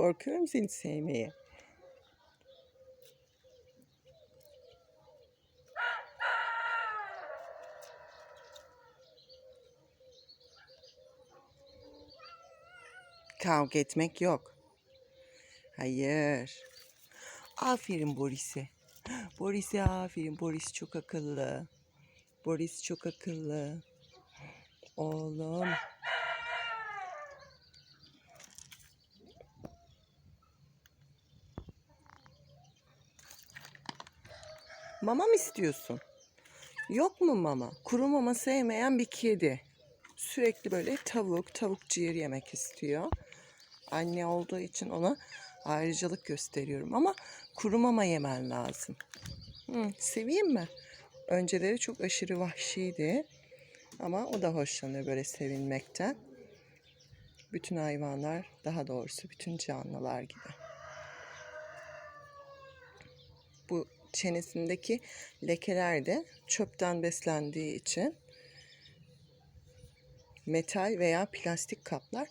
Korkuyorum seni sevmeye. Kavga etmek yok. Hayır. Aferin Boris'e. Boris'e aferin. Boris çok akıllı. Boris çok akıllı. Oğlum. Mama mı istiyorsun? Yok mu mama? Kuru mama sevmeyen bir kedi. Sürekli böyle tavuk, tavuk ciğer yemek istiyor. Anne olduğu için ona ayrıcalık gösteriyorum ama kuru mama yemen lazım. Hı, seveyim mi? Önceleri çok aşırı vahşiydi. Ama o da hoşlanıyor böyle sevilmekten. Bütün hayvanlar, daha doğrusu bütün canlılar gibi. Bu çenesindeki lekeler de çöpten beslendiği için metal veya plastik kaplar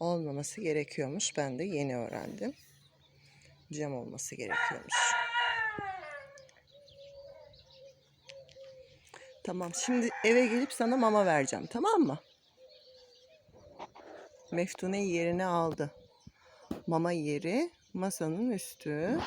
olmaması gerekiyormuş. Ben de yeni öğrendim. Cam olması gerekiyormuş. Tamam şimdi eve gelip sana mama vereceğim tamam mı? Meftune'yi yerine aldı. Mama yeri masanın üstü.